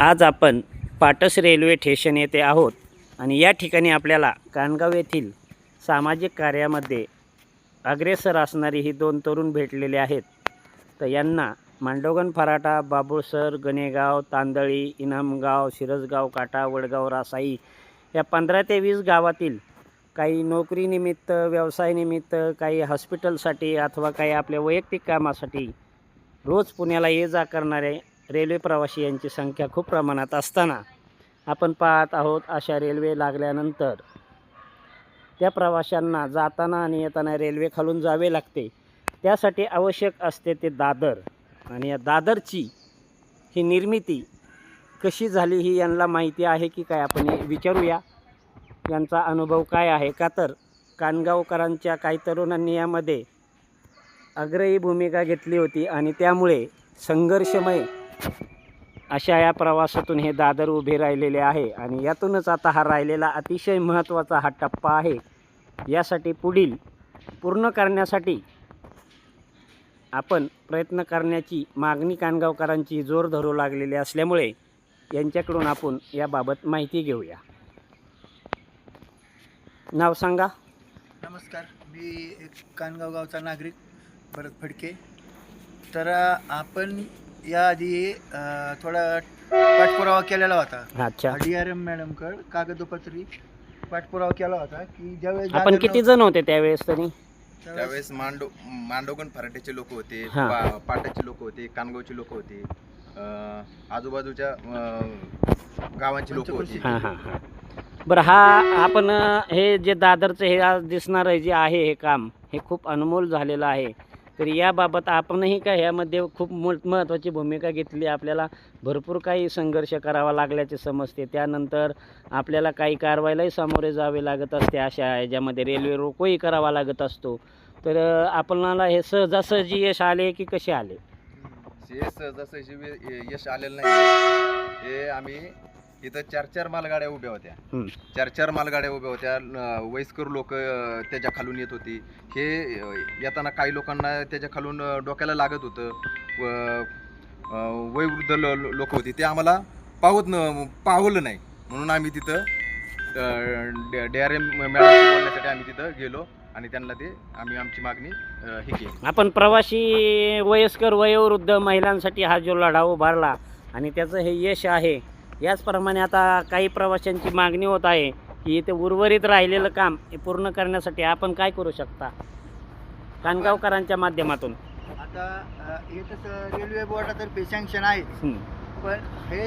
आज आपण Patas railway station येथे आहोत आणि या ठिकाणी आपल्याला कानगाव येथील सामाजिक कार्यामध्ये अग्रेसर असणारी ही दोन तरुण भेटलेले आहेत. तर यांना मांडोगण फराटा बाबुळसर गणेगाव तांदळी इनामगाव शिरसगाव काटा वडगाव रासाई या पंधरा ते वीस गावातील काही नोकरीनिमित्त व्यवसायानिमित्त काही हॉस्पिटलसाठी अथवा काही आपल्या वैयक्तिक कामासाठी रोज पुण्याला ये जा करणारे रेल्वे प्रवासी यांची संख्या खूप प्रमाणात असताना आपण पाहत आहोत अशा रेल्वे लागल्यानंतर त्या प्रवाशांना जाताना आणि येताना रेल्वे खालून जावे लागते. त्यासाठी आवश्यक असते ते दादर. आणि या दादरची ही निर्मिती कशी झाली ही यांना माहिती आहे की काय आपण हे विचारूया. यांचा अनुभव काय आहे? का तर कानगावकरांच्या काही तरुणांनी यामध्ये अग्रही भूमिका घेतली होती आणि त्यामुळे संघर्षमय अशा या प्रवासातून हे दादर उभे राहिलेले आहे आणि यातूनच आता हा राहिलेला अतिशय महत्त्वाचा हा टप्पा आहे. यासाठी पुढील पूर्ण करण्यासाठी आपण प्रयत्न करण्याची मागणी कानगावकरांची जोर धरू लागलेली असल्यामुळे यांच्याकडून आपण याबाबत माहिती घेऊया. नाव सांगा. नमस्कार मी एक कानगाव गावचा नागरिक भरत फडके. तर आपण याआधी अ, थोडा पाठपुरावा केलेला होता. अच्छा. डी आर एम मॅडमकड कागदोपत्री पाठपुरावा केला होता की ज्यावेळेस आपण दादर किती जण होते त्यावेळेस तरी? नव्हतं, त्यावेळेस त्यावेळेस मांडो मांडोगण फराट्याचे लोक होते हा. पा- पाटाचे लोक होते कानगावचे लोक होते अं, आजूबाजूच्या अं, गावांची लोक होती. हां हां हां. बरं हा आपण अ, हे जे दादरचं हे आज दिसणारं जे आहे हे काम हे खूप अनमोल झालेलं आहे. तर याबाबत आपणही का ह्यामध्ये खूप मोठ महत्त्वाची भूमिका घेतली. आपल्याला भरपूर काही संघर्ष करावा लागल्याचे समजते. त्यानंतर आपल्याला काही कारवाईलाही सामोरे जावे लागत असते अशा ह्याच्यामध्ये. रेल्वे रोकोही करावा लागत असतो. तर आपणाला हे सहजासहजी यश आले की कसे आले? हे सहजासहजी यश आलेलं नाही. हे आम्ही इथं चार चार मालगाड्या उभ्या होत्या. हं. चार चार मालगाड्या उभ्या होत्या. वयस्कर लोक त्याच्या खालून येत होती. हे अं, येताना काही लोकांना त्याच्या खालून अं, डोक्याला लागत होतं. व अं, वयोवृद्ध लोक होती. ते आम्हाला पावत न पावलं नाही. म्हणून आम्ही तिथं डी आर एम मॅडम बोलण्यासाठी आम्ही तिथं गेलो आणि त्यांना ते आम्ही आमची मागणी अं, हे केली. आपण प्रवासी वयस्कर वयोवृद्ध महिलांसाठी हा जो लढा उभारला आणि त्याचं हे यश आहे याचप्रमाणे आता काही प्रवाशांची मागणी होत आहे की इथे उर्वरित राहिलेलं काम हे पूर्ण करण्यासाठी आपण काय करू शकता? कानगावकरांच्या माध्यमातून. आता तसं रेल्वे बोर्डातर्फे सँक्शन आहे. पण हे